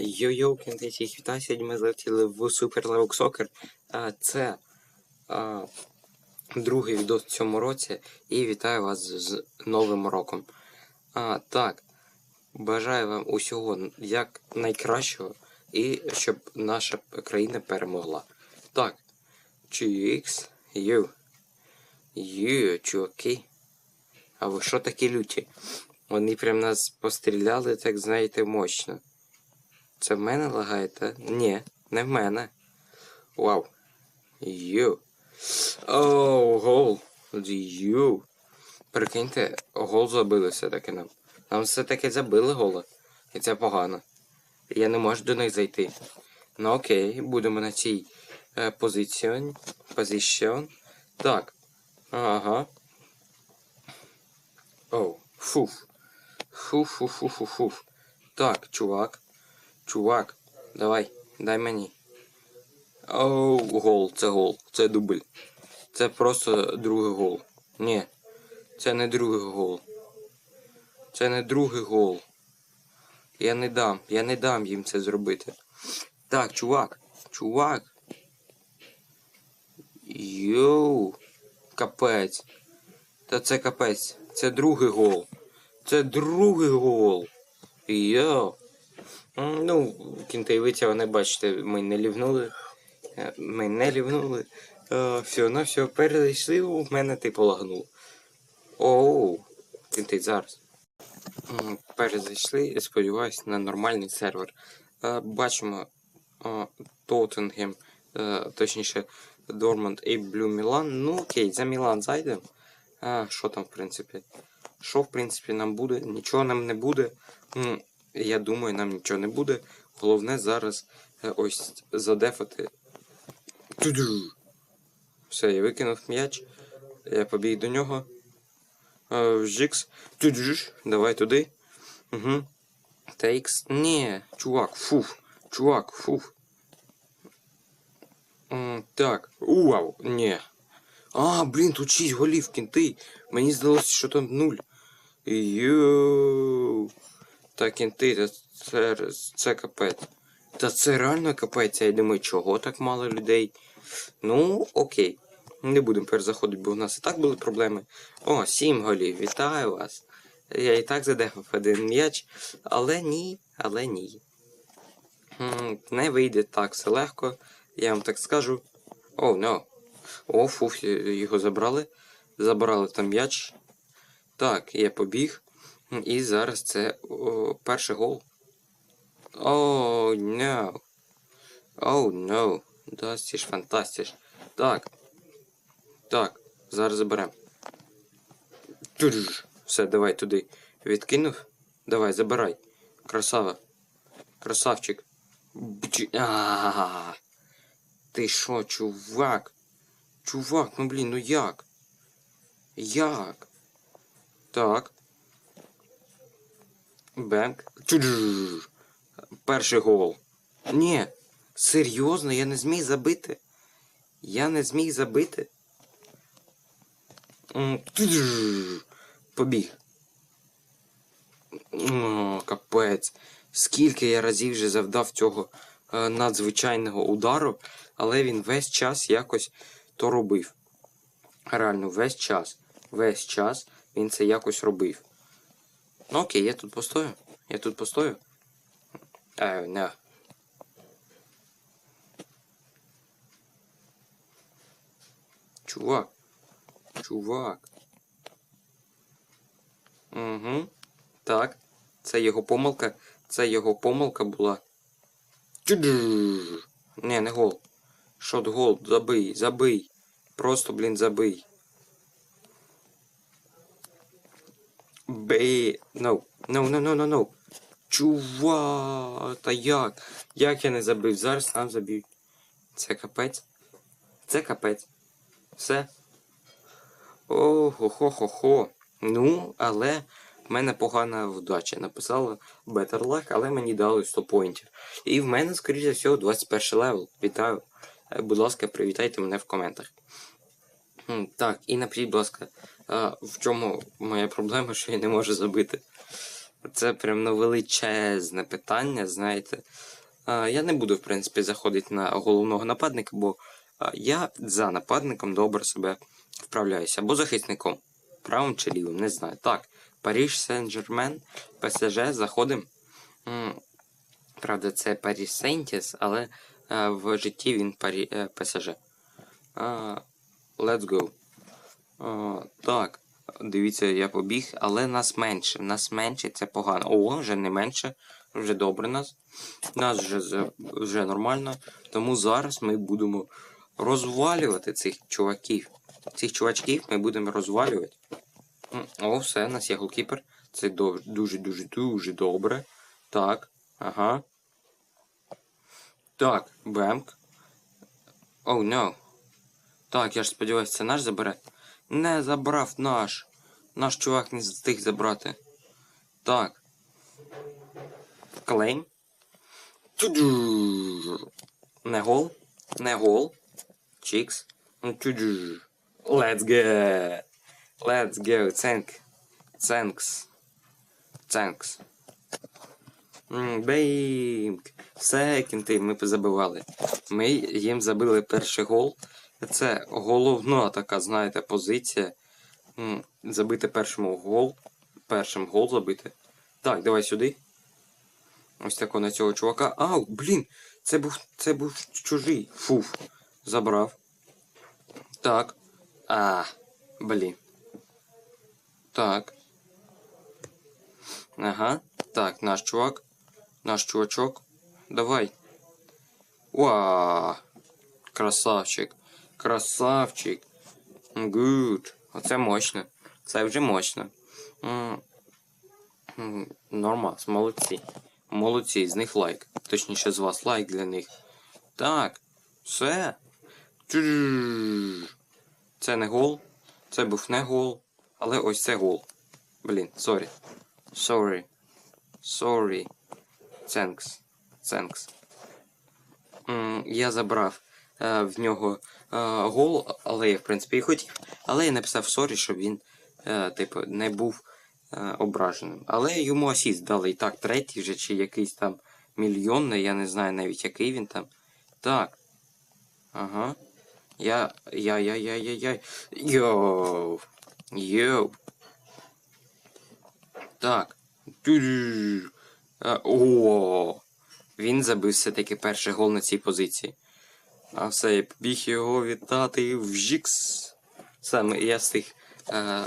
Йо-йо, всіх сьогодні ми залетіли в Super Level Soccer. Це другий відос в цьому році і вітаю вас з Новим роком. А, Так, бажаю вам усього як найкращого і щоб наша країна перемогла. Так, чікс, ю. Ю, чуваки. А ви що такі люті? Вони прям нас постріляли, так знаєте, мощно. Це в мене лагає, та? Ні, не в мене. Вау. Ю. Оу, гол. Ю. Прикиньте, гол забили все-таки нам. Нам все-таки забили гола. І це погано. Я не можу до них зайти. Ну окей, будемо на цій е, позиціон. Позиціон. Так. Ага. Оу. Фуф. Фуф-фуф-фуф-фуф. Так, чувак. Чувак, давай, дай мені. Оу, гол, це гол, це дубль. Це просто другий гол. Ні, це не другий гол. Це не другий гол. Я не дам, я не дам їм це зробити. Так, чувак, чувак. Йоу, капець. Та це капець. Це другий гол. Це другий гол. Йоу. Ну, кінтаєвиця, вони бачите, ми не лівнули. Е, Ми не лівнули. Е, все, на все, перейшли, у мене типу лагнуло. Оу, кінтай зараз. Перезайшли, сподіваюсь, на нормальний сервер. Е, Бачимо Тоттенгем, точніше, Дорманд і Блю Мілан. Ну окей, за Мілан зайдемо. Що там, в принципі? Що, в принципі, нам буде? Нічого нам не буде. Я думаю, нам нічого не буде. Головне зараз е, ось задефати. Все, я викинув м'яч. Я побіг до нього. Е, Жікс. Давай туди. Угу. Тейкс. Ні, чувак, фуф. Чувак, фуф. Так. Вау, ні. А, блін, тут 6 голів кінти. Мені здалося, що там 0. Йоу. Та кінти, це, це капець. Та це реально капець, я думаю, чого так мало людей. Ну, окей. Не будемо перезаходити, бо в нас і так були проблеми. О, 7 голів, вітаю вас. Я і так задефав один м'яч, але ні, але ні. Не вийде так все легко, я вам так скажу. О, oh, no. О, фуф, його забрали. Забрали там м'яч. Так, я побіг. І зараз це о, перший гол. О, no. О, no. Das ist fantastisch. Так. Так, зараз заберемо. Все, давай туди. Відкинув. Давай, забирай. Красава. Красавчик. А-а-а. Ти що, чувак? Чувак, ну блін, ну як? Як? Так. Бенк. Перший гол. Ні. Серйозно, я не зміг забити. Я не зміг забити. Побіг. О, капець. Скільки я разів вже завдав цього е, надзвичайного удару, але він весь час якось то робив. Реально, весь час. Весь час він це якось робив. Ну окей, я тут постою. Я тут постою. Е, не. Чувак. Чувак. Угу. Так. Це його помилка. Це його помилка була. Не, не гол. Шот гол. Забий, забий. Просто, блін, забий. Бей. No. No, no, no, no, no. Чува, та як? Як я не забив? Зараз нам заб'ють. Це капець. Це капець. Все. Ого-хо-хо-хо. Ну, але в мене погана вдача. Написала Better Luck, але мені дали 100 поінтів. І в мене, скоріше всього, 21 левел. Вітаю. Будь ласка, привітайте мене в коментах. Так, і напишіть, будь ласка, в чому моя проблема, що я не можу забити. Це прям ну, величезне питання, знаєте. Я не буду, в принципі, заходити на головного нападника, бо я за нападником добре себе вправляюся. Або захисником. Правим чи лівим, не знаю. Так, Паріж Сен-Жермен, ПСЖ, заходимо. Правда, це Паріж Сентіс, але в житті він Парі... е, ПСЖ. Let's go. А, так, дивіться, я побіг, але нас менше. Нас менше, це погано. О, вже не менше, вже добре нас. Нас вже, вже нормально. Тому зараз ми будемо розвалювати цих чуваків. Цих чувачків ми будемо розвалювати. О, все, у нас є голкіпер. Це дуже, дуже, дуже добре. Так, ага. Так, бемк. Оу, oh, no. Так, я ж сподіваюся, це наш забере. Не забрав наш. Наш чувак не встиг забрати. Так. Клейм. Не гол. Не гол. Чікс. Тю-дю. Let's go. Let's go. Thank. Thanks. Thanks. Беймк. Все, кінти, ми забивали. Ми їм забили перший гол. Це головна така, знаєте, позиція. Забити першому гол. Першим гол забити. Так, давай сюди. Ось тако на цього чувака. Ау, блін! Це був. Це був чужий. Фуф. Забрав. Так. А, блін. Так. Ага. Так, наш чувак. Наш чувачок. Давай. Уа! Красавчик. Красавчик. Good. Оце мощно. Це вже мощно. Нормас, молодці. Молодці, з них лайк. Точніше, з вас лайк для них. Так. Все. Це не гол. Це був не гол. Але ось це гол. Блін, сорі. Sorry. Sorry. Thanks. Thanks. Я забрав в нього е, гол, але я, в принципі, і хотів. Але я написав сорі, щоб він, е, типу, не був е, ображеним. Але йому асіст дали і так, третій вже, чи якийсь там мільйонний, я не знаю навіть який він там. Так. Ага. Я. Я, я, я, я, я. Йоу. Йоу. Так. Е, О. Він забив все-таки перший гол на цій позиції. А все, я побіг його вітати в Жікс. Саме я встиг е, е,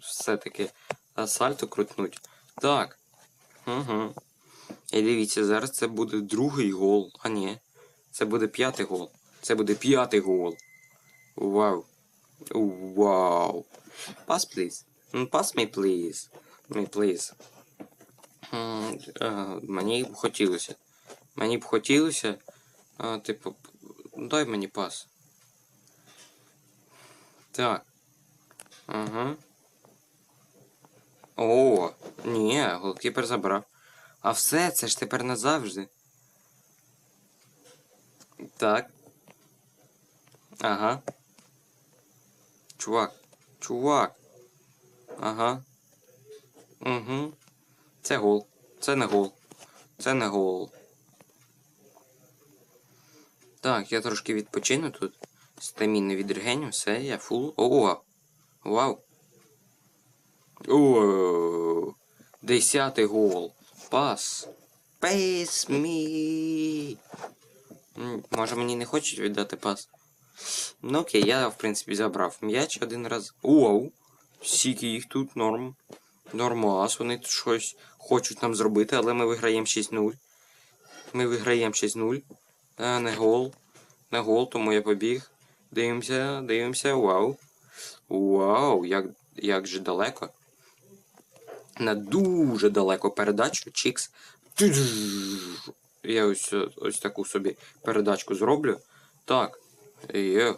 все-таки е, сальто крутнуть. Так. Угу. І дивіться, зараз це буде другий гол. А ні. Це буде п'ятий гол. Це буде п'ятий гол. Вау. Вау. Pass, please. Mm, Pass me, please. Me, please. Е, Мені б хотілося. Мені б хотілося. А, типу, дай мені пас. Так. Ага. О, ні, голкіпер забрав. А все, це ж тепер назавжди. Так. Ага. Чувак. Чувак. Ага. Угу. Це гол. Це не гол. Це не гол. Так, я трошки відпочину тут. Стаміни відрегеню, все, я фул. О! Вау! О! Десятий гол. Пас. Пейс мі. Може мені не хочуть віддати пас? Ну окей, я в принципі забрав м'яч один раз. Оу! Скільки їх тут норм. Нормас, вони тут щось хочуть нам зробити, але ми виграємо 6-0. Ми виграємо 6-0. А, не гол. Не гол, тому я побіг. Дивимося, дивимося, вау. Вау, як, як же далеко. На дуже далеко передачу. Чікс. Я ось, ось таку собі передачку зроблю. Так. Є.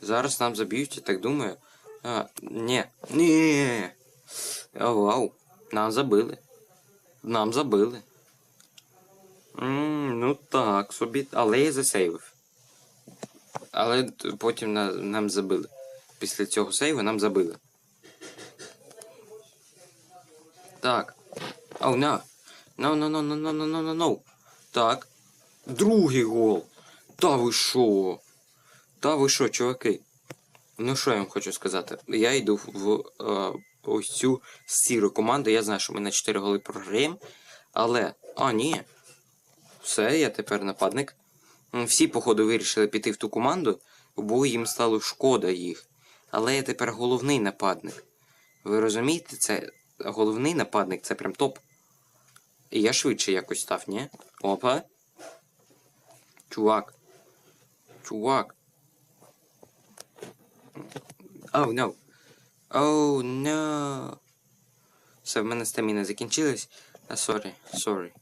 Зараз нам заб'ють, я так думаю. А, ні. Ні. Вау. Нам забили. Нам забили. Ну так, собі. Але я засейвив. Але потім на, нам забили. Після цього сейву нам забили. Так. Оу, на. No, no, no, no, no, no, no, no. Так. Другий гол. Та ви що? Та ви що, чуваки? Ну що я вам хочу сказати? Я йду в е, ось цю сіру команду. Я знаю, що ми на 4 голи програємо. Але. А, ні. Все, я тепер нападник. Всі, походу, вирішили піти в ту команду, бо їм стало шкода їх. Але я тепер головний нападник. Ви розумієте, це головний нападник, це прям топ. І я швидше якось став, ні? Опа. Чувак. Чувак. Оу, no. Оу, no. Все, в мене стаміна закінчилась. А, сорі, сорі.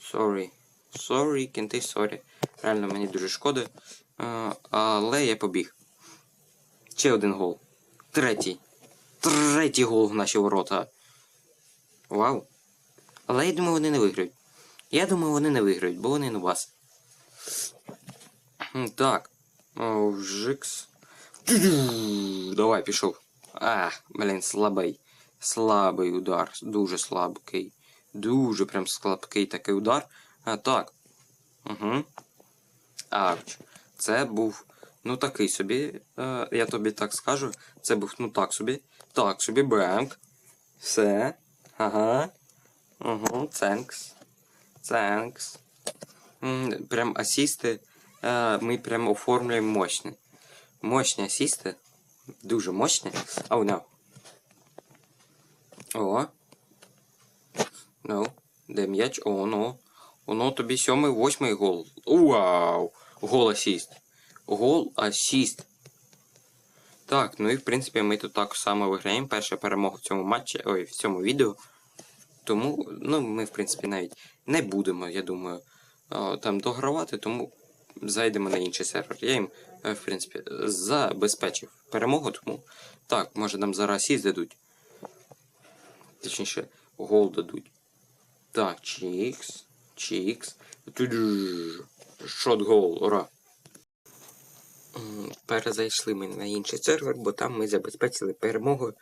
Сорі. Сорі, кінти, сорі. Реально мені дуже шкода. Але я побіг. Ще один гол. Третій. Третій гол в наші ворота. Вау. Але я думаю, вони не виграють. Я думаю, вони не виграють, бо вони на вас. Так. О, Жикс. Давай, пішов. А, блін, слабий. Слабий удар. Дуже слабкий. Дуже прям слабкий такий удар. А, так. Угу. Авч. Це був. Ну такий собі. Е, я тобі так скажу. Це був ну так собі. Так собі, бенк. Все. Ага. Угу, thanks. Thanks. Прям асісти. Е, ми прям оформлюємо мощні. Мощні асісти. Дуже мощні. Оу, oh, no. О. Ну. Де м'яч? О, ну. Воно тобі сьомий, восьмий гол. Вау! Гол асіст. Гол асіст. Так, ну і в принципі ми тут так само виграємо. Перша перемога в цьому матчі, ой, в цьому відео. Тому, ну, ми, в принципі, навіть не будемо, я думаю, там догравати, тому зайдемо на інший сервер. Я їм, е, в принципі, забезпечив перемогу, тому так, може нам зараз асіст дадуть. Точніше, гол дадуть. Так, чікс, чікс. Шот гол, ура. Перезайшли ми на інший сервер, бо там ми забезпечили перемогу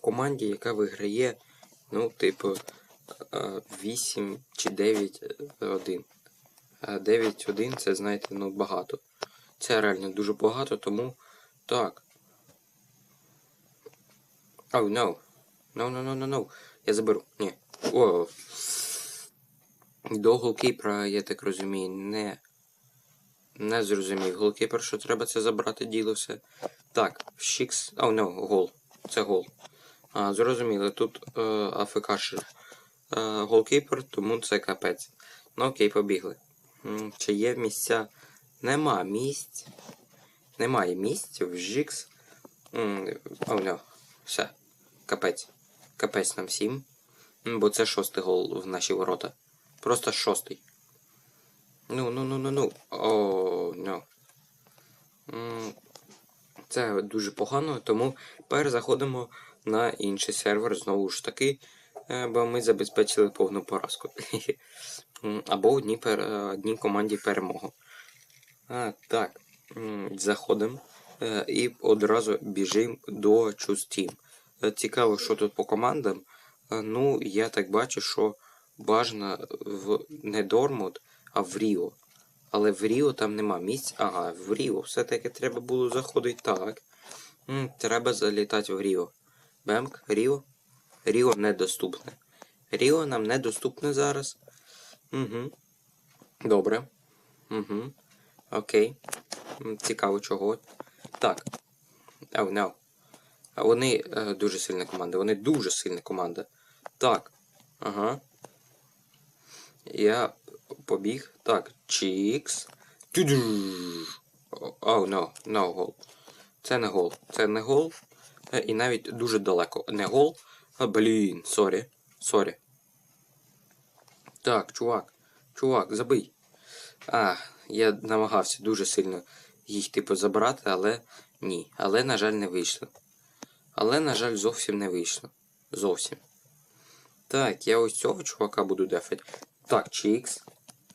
команді, яка виграє, ну, типу, е, 8 чи 9-1. 9-1 це, знаєте, ну, багато. Це реально дуже багато, тому так. Oh, no. No, no, no, no, no. Я заберу. Ні. О. До голкіпера, я так розумію, не. Не зрозумів. Голкіпер, що треба це забрати діло все. Так, Шікс. О, ну, гол. Це гол. А, зрозуміло, тут е, АФК е, голкіпер, тому це капець. Ну окей, побігли. Чи є місця? Нема місць. Немає місць в Жікс. О, ну, все. Капець. Капець нам всім. Бо це шостий гол в наші ворота. Просто шостий. Ну, ну, ну, ну, ну. О, ну. Це дуже погано, тому перезаходимо на інший сервер знову ж таки, е, бо ми забезпечили повну поразку. Або одній, пер... е, команді перемогу. А, так. Заходимо е, і одразу біжимо до Choose Team. Е, Цікаво, що тут по командам. Е, Ну, я так бачу, що бажано в не Дормут, а в Ріо. Але в Ріо там нема місць. Ага, в Ріо все-таки треба було заходити так. М, Треба залітати в Ріо. Бемк, Ріо. Ріо недоступне. Ріо нам недоступне зараз. Угу. Добре. Угу. Окей. Цікаво чого. Так. Oh, no. Вони е, дуже сильна команда. Вони дуже сильна команда. Так. Ага. Я побіг. Так, Чікс. Оу, no, no гол. Це не гол. Це не гол. Е, І навіть дуже далеко. Не гол. А, блін, сорі. Сорі. Так, чувак. Чувак, забий. А, я намагався дуже сильно їх, типу, забрати, але ні. Але, на жаль, не вийшло. Але, на жаль, зовсім не вийшло. Зовсім. Так, я ось цього чувака буду дефати. Так, Чікс.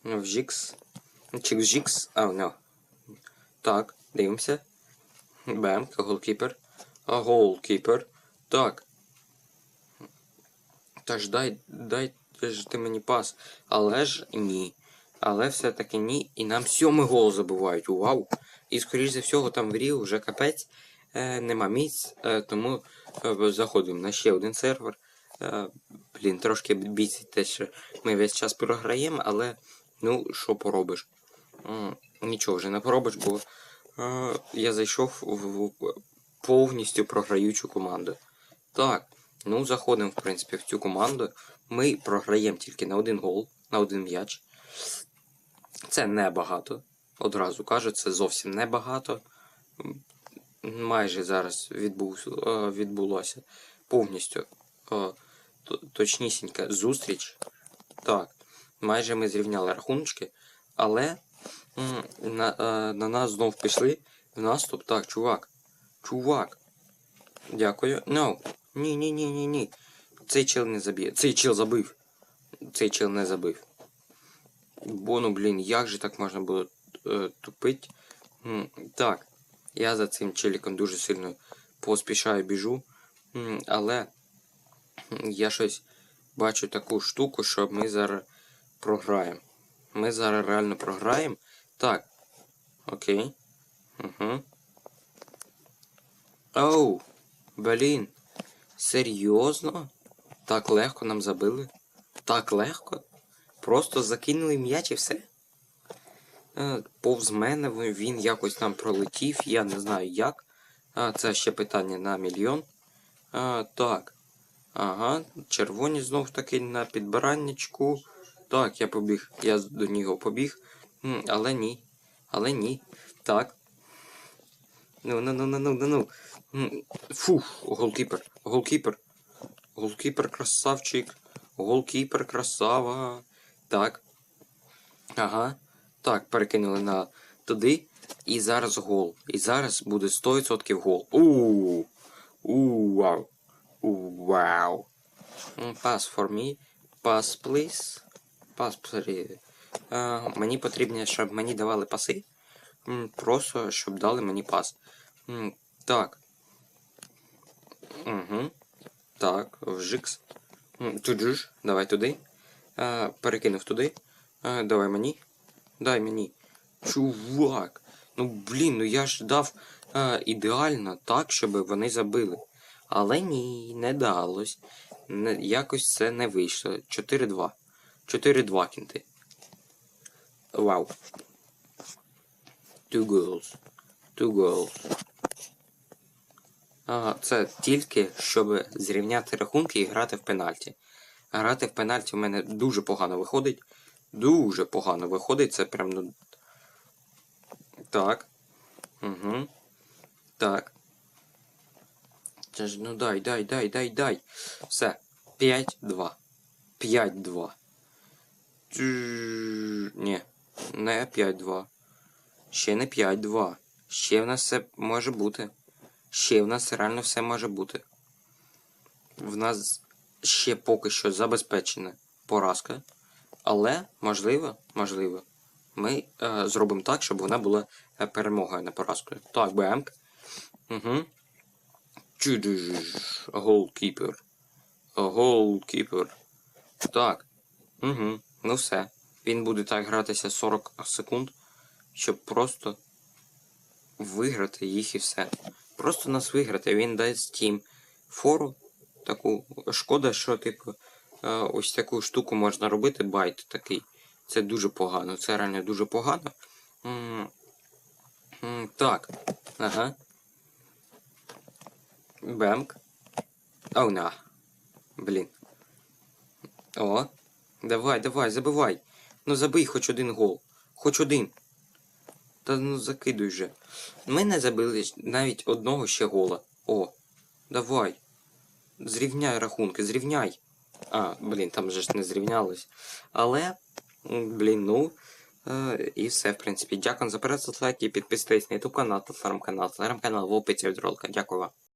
В Жікс. Чікс Жікс. А, oh, no. Так, дивимося. Бем, голкіпер. А голкіпер. Так. Та ж дай, дай, ж ти мені пас. Але ж ні. Але все-таки ні. І нам сьомий гол забувають. Вау! І скоріш за всього там в Ріо вже капець. Е, нема місць, е, тому е, заходимо на ще один сервер. Е, блін, трошки бісить те, що ми весь час програємо, але ну, що поробиш? Нічого вже не поробиш, бо е, я зайшов в, повністю програючу команду. Так, ну заходимо, в принципі, в цю команду. Ми програємо тільки на один гол, на один м'яч. Це небагато. Одразу кажу, це зовсім небагато. Майже зараз е, відбулося повністю точнісінька зустріч. Так, майже ми зрівняли рахуночки, але на, е, на нас знов пішли в наступ. Так, чувак. Чувак. Дякую. No. Ні, ні, ні, ні, ні. Цей чел не заб'є. Цей чел забив. Цей чел не забив. Бо ну блін, як же так можна було е, тупить? М, Так, я за цим челіком дуже сильно поспішаю біжу. Але я щось бачу таку штуку, що ми зараз програємо. Ми зараз реально програємо. Так. Окей. Угу. Оу, блін. Серйозно? Так легко нам забили? Так легко? Просто закинули м'яч і все? Е, Повз мене він якось там пролетів, я не знаю як. А, це ще питання на мільйон. А, так. Ага, червоні знов таки на підбираннячку. Так, я побіг. Я до нього побіг. Але ні. Але ні. Так. Ну, ну, ну, ну, ну, ну, ну. Фух, голкіпер. Голкіпер. Голкіпер красавчик. Голкіпер красава. Так. Ага. Так, перекинули на туди. І зараз гол. І зараз буде 100% гол. Ууу. Вау. М, Pass for me. Pass, please. Pass, please. Е, мені потрібно, щоб мені давали паси. Просто, щоб дали мені пас. Так. Угу. Так, вжикс. Туди ж, давай туди. Е, перекинув туди. Е, давай мені. Дай мені. Чувак. Ну блін, ну я ж дав е, ідеально так, щоб вони забили. Але ні, не далось. Не, якось це не вийшло. 4-2. 4-2 кінти. Вау. Two goals. Two goals. А, це тільки, щоб зрівняти рахунки і грати в пенальті. Грати в пенальті в мене дуже погано виходить. Дуже погано виходить. Це прям ну. Так. Угу. Так. Це ж ну дай, дай, дай, дай, дай. Все. 5-2. 5-2. Ні. Не 5-2. Ще не 5-2. Ще в нас все може бути. Ще в нас реально все може бути. В нас ще поки що забезпечена поразка. Але, можливо, можливо, ми е, зробимо так, щоб вона була е, перемогою на поразкою. Так, бемк. Угу. Голкіпер. Голкіпер. Так. Угу. Ну все. Він буде так гратися 40 секунд, щоб просто виграти їх і все. Просто нас виграти. Він дасть їм фору. Таку. Шкода, що, типу, е, ось таку штуку можна робити, байт такий. Це дуже погано. Це реально дуже погано. Так. Ага. Бемк. Оу на. Блін. О. Давай, давай, забивай. Ну забий хоч один гол. Хоч один. Та ну закидуй же. Ми не забили навіть одного ще гола. О. Давай. Зрівняй рахунки, зрівняй. А, блін, там же ж не зрівнялось. Але, блін, ну. Е, і все, в принципі. Дякую за перегляд, лайки, підписуйтесь на YouTube канал, телеграм канал, телеграм канал в описі від ролика. Дякую вам.